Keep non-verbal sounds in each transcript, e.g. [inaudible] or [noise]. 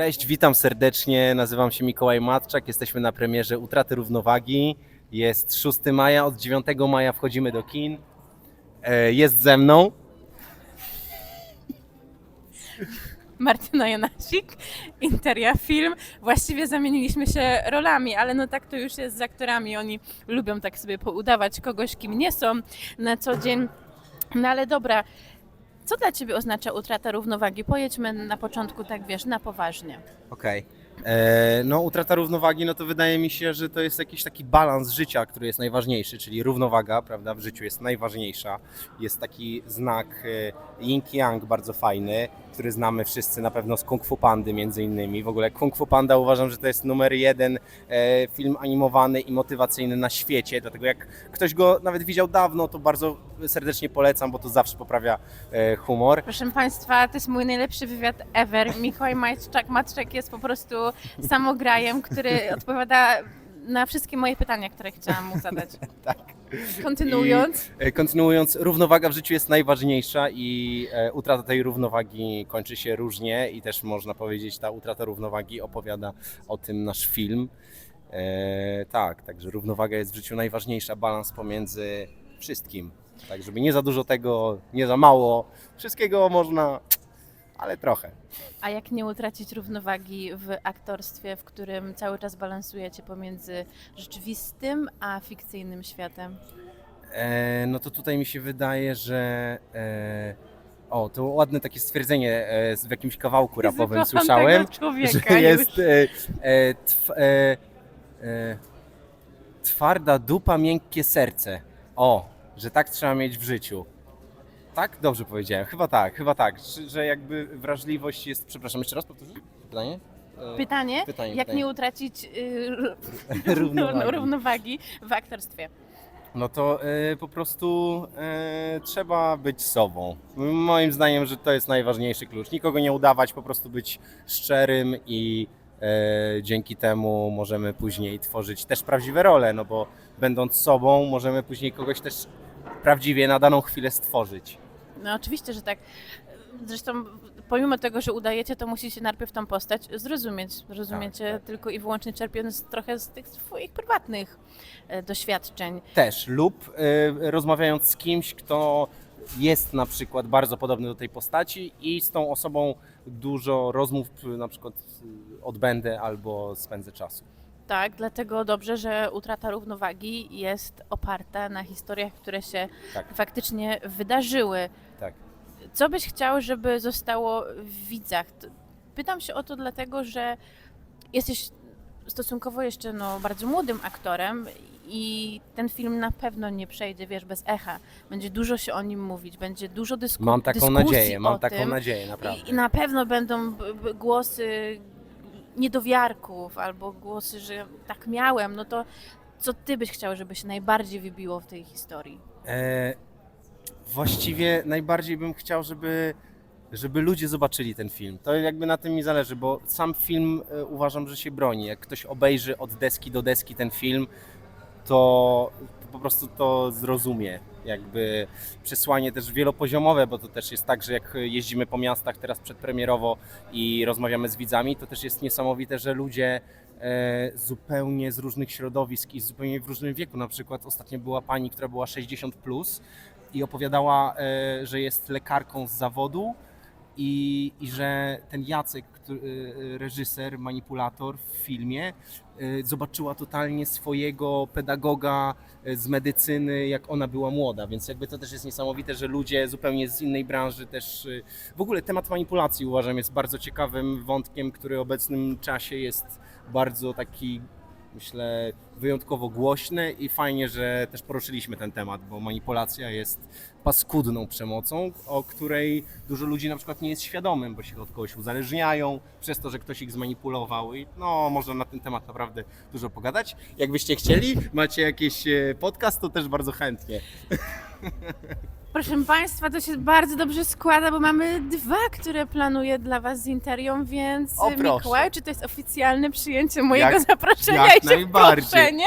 Cześć, witam serdecznie. Nazywam się Mikołaj Matczak. Jesteśmy na premierze Utraty Równowagi. Jest 6 maja, od 9 maja wchodzimy do kin. E, Jest ze mną. Martyna Janasik, Interia Film. Właściwie zamieniliśmy się rolami, ale no tak to już jest z aktorami. Oni lubią tak sobie poudawać kogoś, kim nie są na co dzień. No ale dobra, co dla Ciebie oznacza utrata równowagi? Pojedźmy na początku, tak wiesz, na poważnie. Okej. E, No, utrata równowagi, no to wydaje mi się, że to jest jakiś taki balans życia, który jest najważniejszy, czyli równowaga, prawda, w życiu jest najważniejsza. Jest taki znak e, yin yang bardzo fajny, który znamy wszyscy na pewno z Kung Fu Pandy między innymi. W ogóle Kung Fu Panda uważam, że to jest numer jeden e, film animowany i motywacyjny na świecie, dlatego jak ktoś go nawet widział dawno, to bardzo serdecznie polecam, bo to zawsze poprawia e, humor. Proszę Państwa, to jest mój najlepszy wywiad ever. Mikołaj Majczak Matczak jest po prostu samograjem, który [laughs] odpowiada na wszystkie moje pytania, które chciałam mu zadać. [laughs] Tak. Kontynuując. I, e, kontynuując, równowaga w życiu jest najważniejsza i e, utrata tej równowagi kończy się różnie i też można powiedzieć, ta utrata równowagi opowiada o tym nasz film. E, tak, także równowaga jest w życiu najważniejsza, balans pomiędzy wszystkim. Tak, żeby nie za dużo tego, nie za mało, wszystkiego można, ale trochę. A jak nie utracić równowagi w aktorstwie, w którym cały czas balansujecie pomiędzy rzeczywistym a fikcyjnym światem? E, no to tutaj mi się wydaje, że. E, o, to ładne takie stwierdzenie e, w jakimś kawałku [laughs] rapowym słyszałem. tego człowieka że już. jest e, e, tw, e, e, twarda dupa, miękkie serce. O, że tak trzeba mieć w życiu. Tak? Dobrze powiedziałem. Chyba tak, chyba tak. Że, że jakby wrażliwość jest. Przepraszam, jeszcze raz powtórzę pytanie? E, Pytanie, Pytanie, jak pytanie. nie utracić y, [laughs] Równowagi. [laughs] równowagi w aktorstwie? No to e, po prostu e, trzeba być sobą. Moim zdaniem, że to jest najważniejszy klucz. Nikogo nie udawać, po prostu być szczerym i e, dzięki temu możemy później tworzyć też prawdziwe role, no bo będąc sobą możemy później kogoś też prawdziwie na daną chwilę stworzyć. No oczywiście, że tak. Zresztą pomimo tego, że udajecie, to musicie najpierw tą postać zrozumieć. Rozumiecie Tak, tak. tylko i wyłącznie czerpiąc trochę z tych swoich prywatnych e, doświadczeń. Też lub e, rozmawiając z kimś, kto jest na przykład bardzo podobny do tej postaci i z tą osobą dużo rozmów na przykład odbędę albo spędzę czasu. Tak, dlatego dobrze, że utrata równowagi jest oparta na historiach, które się Tak. faktycznie wydarzyły. Tak. Co byś chciał, żeby zostało w widzach? Pytam się o to dlatego, że jesteś stosunkowo jeszcze no, bardzo młodym aktorem i ten film na pewno nie przejdzie, wiesz, bez echa. Będzie dużo się o nim mówić, będzie dużo dysku- Mam taką dyskusji nadzieję, mam taką nadzieję, I, naprawdę. I na pewno będą głosy niedowiarków albo głosy, że tak miałem. No to co ty byś chciał, żeby się najbardziej wybiło w tej historii? E, właściwie najbardziej bym chciał, żeby, żeby ludzie zobaczyli ten film. To jakby na tym mi zależy, bo sam film e, uważam, że się broni. Jak ktoś obejrzy od deski do deski ten film, to, po prostu to zrozumie. Jakby przesłanie też wielopoziomowe, bo to też jest tak, że jak jeździmy po miastach teraz przedpremierowo i rozmawiamy z widzami, to też jest niesamowite, że ludzie e, zupełnie z różnych środowisk i zupełnie w różnym wieku. Na przykład ostatnio była pani, która była 60 plus i opowiadała, e, że jest lekarką z zawodu i, i że ten Jacek, który, e, reżyser, manipulator w filmie, e, zobaczyła totalnie swojego pedagoga z medycyny, jak ona była młoda, więc jakby to też jest niesamowite, że ludzie zupełnie z innej branży też... W ogóle temat manipulacji uważam jest bardzo ciekawym wątkiem, który w obecnym czasie jest bardzo taki myślę, wyjątkowo głośny i fajnie, że też poruszyliśmy ten temat, bo manipulacja jest paskudną przemocą, o której dużo ludzi na przykład nie jest świadomym, bo się od kogoś uzależniają przez to, że ktoś ich zmanipulował i no, można na ten temat naprawdę dużo pogadać. Jakbyście chcieli, macie jakiś e, podcast, to też bardzo chętnie. [laughs] Proszę Państwa, to się bardzo dobrze składa, bo mamy dwa, które planuję dla Was z Interią, więc O, proszę. Mikołaj, czy to jest oficjalne przyjęcie mojego Jak- zaproszenia jak i się najbardziej. wproszenie?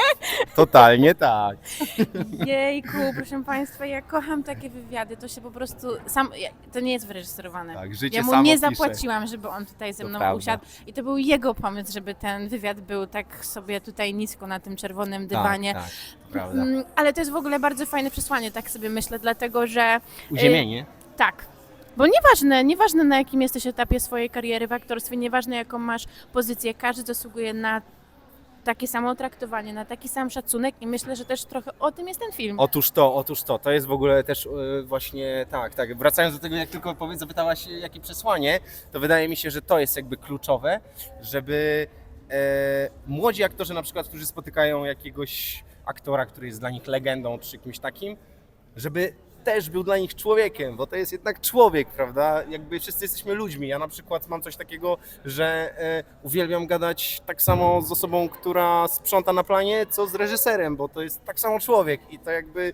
Totalnie tak. [laughs] Jejku, proszę Państwa, ja kocham takie wywiady, to się po prostu, sam, ja- to nie jest wyreżyserowane. Tak, życie Ja mu samo nie pisze. zapłaciłam, żeby on tutaj ze To mną prawda. usiadł i to był jego pomysł, żeby ten wywiad był tak sobie tutaj nisko na tym czerwonym dywanie. Tak, tak, prawda. Mm, Ale to jest w ogóle bardzo fajne przesłanie, tak sobie myślę, dlatego że Uziemienie. tak. Bo nieważne, nieważne na jakim jesteś etapie swojej kariery w aktorstwie, nieważne jaką masz pozycję, każdy zasługuje na takie samo traktowanie, na taki sam szacunek i myślę, że też trochę o tym jest ten film. Otóż to, otóż to. To jest w ogóle też e, właśnie tak, tak. Wracając do tego, jak tylko powiedz, zapytałaś, jakie przesłanie, to wydaje mi się, że to jest jakby kluczowe, żeby e, młodzi aktorzy na przykład, którzy spotykają jakiegoś aktora, który jest dla nich legendą czy kimś takim, żeby też był dla nich człowiekiem, bo to jest jednak człowiek, prawda? Jakby wszyscy jesteśmy ludźmi. Ja na przykład mam coś takiego, że e, uwielbiam gadać tak samo z osobą, która sprząta na planie, co z reżyserem, bo to jest tak samo człowiek i to jakby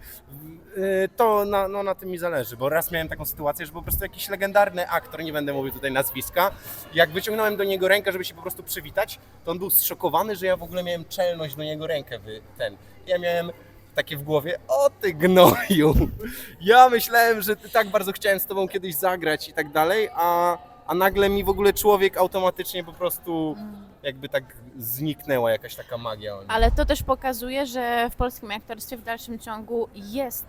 e, to na, no, na tym mi zależy, bo raz miałem taką sytuację, że po prostu jakiś legendarny aktor, nie będę mówił tutaj nazwiska, jak wyciągnąłem do niego rękę, żeby się po prostu przywitać, to on był zszokowany, że ja w ogóle miałem czelność do niego rękę wy, ten. Ja miałem takie w głowie, o ty gnoju, ja myślałem, że ty tak bardzo chciałem z tobą kiedyś zagrać i tak dalej, a, a nagle mi w ogóle człowiek automatycznie po prostu jakby tak zniknęła jakaś taka magia. o nim. Ale to też pokazuje, że w polskim aktorstwie w dalszym ciągu jest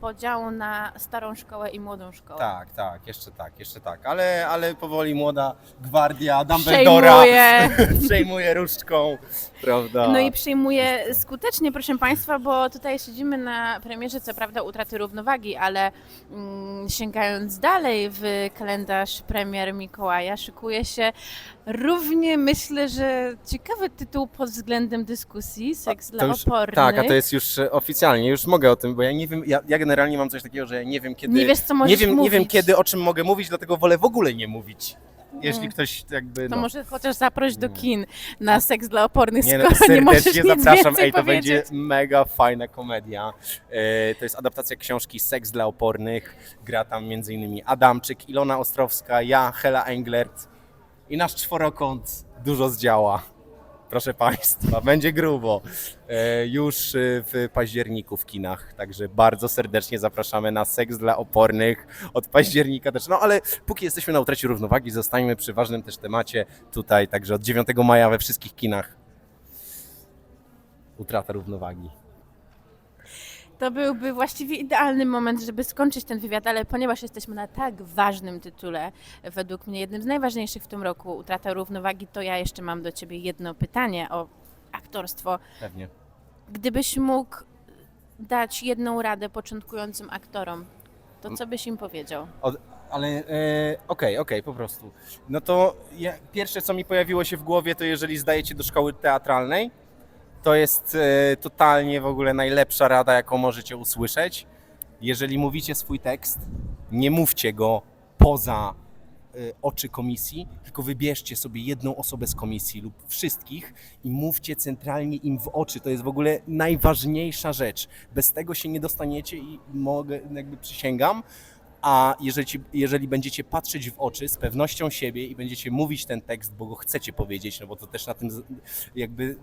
podział na starą szkołę i młodą szkołę. Tak, tak, jeszcze tak, jeszcze tak, ale, ale powoli młoda gwardia Dumbledora Przejmuje. [laughs] przejmuje różdżką, prawda? No i przyjmuje skutecznie, proszę Państwa, bo tutaj siedzimy na premierze, co prawda utraty równowagi, ale mm, sięgając dalej w kalendarz premier Mikołaja, szykuje się równie, myślę, że ciekawy tytuł pod względem dyskusji, seks dla już- opornych. Tak, a to jest już e, oficjalnie, już mogę o tym, bo ja nie wiem, ja, ja generalnie mam coś takiego, że ja nie wiem kiedy... Nie wiesz, co możesz nie wiem, nie mówić. wiem kiedy, o czym mogę mówić, dlatego wolę w ogóle nie mówić. Jeśli ktoś jakby... To no. może chociaż zaproś do kin na seks dla opornych, Nie, no, skoro nie możesz serdecznie nic zapraszam. Ej, to powiedzieć. będzie mega fajna komedia. E, to jest adaptacja książki Seks dla opornych. Gra tam m.in. Adamczyk, Ilona Ostrowska, ja, Hela Englert i nasz czworokąt dużo zdziała. Proszę Państwa, [laughs] będzie grubo. E, już e, w październiku w kinach, także bardzo serdecznie zapraszamy na Seks dla opornych od października też. No ale póki jesteśmy na utracie równowagi, zostańmy przy ważnym też temacie tutaj, także od 9 maja we wszystkich kinach utrata równowagi. To byłby właściwie idealny moment, żeby skończyć ten wywiad, ale ponieważ jesteśmy na tak ważnym tytule, według mnie jednym z najważniejszych w tym roku, utrata równowagi, to ja jeszcze mam do Ciebie jedno pytanie o aktorstwo. Pewnie. Gdybyś mógł dać jedną radę początkującym aktorom, to co byś im powiedział? Ale e, okej, okej, po prostu. No to ja, pierwsze, co mi pojawiło się w głowie, to jeżeli zdajecie do szkoły teatralnej, to jest e, totalnie w ogóle najlepsza rada, jaką możecie usłyszeć. Jeżeli mówicie swój tekst, nie mówcie go poza e, oczy komisji, tylko wybierzcie sobie jedną osobę z komisji lub wszystkich i mówcie centralnie im w oczy. To jest w ogóle najważniejsza rzecz. Bez tego się nie dostaniecie i mogę, jakby przysięgam, a jeżeli, jeżeli będziecie patrzeć w oczy z pewnością siebie i będziecie mówić ten tekst, bo go chcecie powiedzieć, no bo to też na tym jakby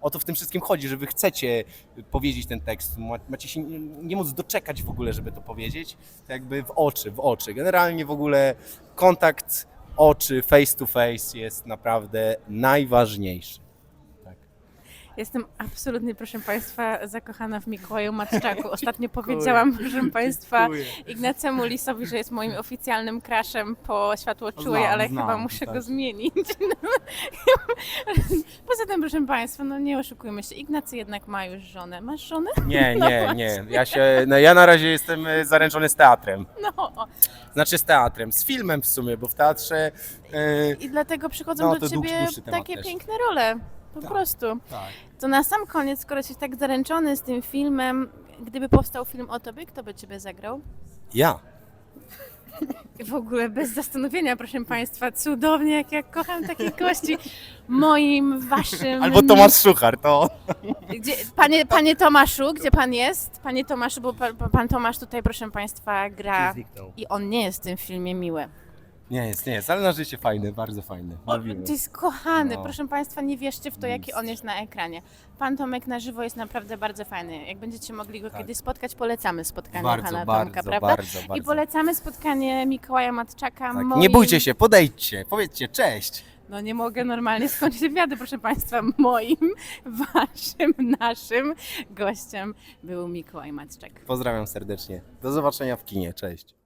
o to w tym wszystkim chodzi, że wy chcecie powiedzieć ten tekst, ma- macie się nie, nie móc doczekać w ogóle, żeby to powiedzieć, to jakby w oczy, w oczy. Generalnie w ogóle kontakt oczy, face to face jest naprawdę najważniejszy. Jestem absolutnie, proszę Państwa, zakochana w Mikołaju Matczaku. [laughs] Ostatnio powiedziałam, proszę Państwa, Ignacemu Lisowi, że jest moim oficjalnym crushem po światłoczułej, Znam, ale znam, chyba muszę tak. go zmienić. [laughs] Poza tym, proszę Państwa, no nie oszukujmy się, Ignacy jednak ma już żonę. Masz żonę? Nie, [laughs] No nie, nie. Ja się, no ja na razie jestem e, zaręczony z teatrem. No. Znaczy z teatrem, z filmem w sumie, bo w teatrze. e, I dlatego przychodzą No, do to Ciebie dłuższy temat takie też. piękne role. Po Tak. prostu. tak. To na sam koniec, skoro jesteś tak zaręczony z tym filmem, gdyby powstał film o Tobie, kto by Ciebie zagrał? Ja. [laughs] w ogóle bez zastanowienia, proszę Państwa, cudownie, jak ja kocham takich gości. Moim, waszym... [laughs] Albo Tomasz Szuchar, to [laughs] Gdzie, panie, panie Tomaszu, gdzie pan jest? Panie Tomaszu, bo pan, pan Tomasz tutaj, proszę Państwa, gra i on nie jest w tym filmie miły. Nie jest, nie jest, ale na życie fajny, bardzo fajny. O, to jest kochany, No. proszę Państwa, nie wierzcie w to, jaki on jest na ekranie. Pan Tomek na żywo jest naprawdę bardzo fajny. Jak będziecie mogli go Tak. kiedyś spotkać, polecamy spotkanie Bardzo, pana bardzo, Tomka, prawda? bardzo, bardzo. I polecamy spotkanie Mikołaja Matczaka. Tak, moim... Nie bójcie się, podejdźcie, powiedzcie cześć. No nie mogę normalnie skończyć wywiadu, proszę Państwa. Moim, [laughs] waszym, naszym gościem był Mikołaj Matczak. Pozdrawiam serdecznie. Do zobaczenia w kinie, cześć.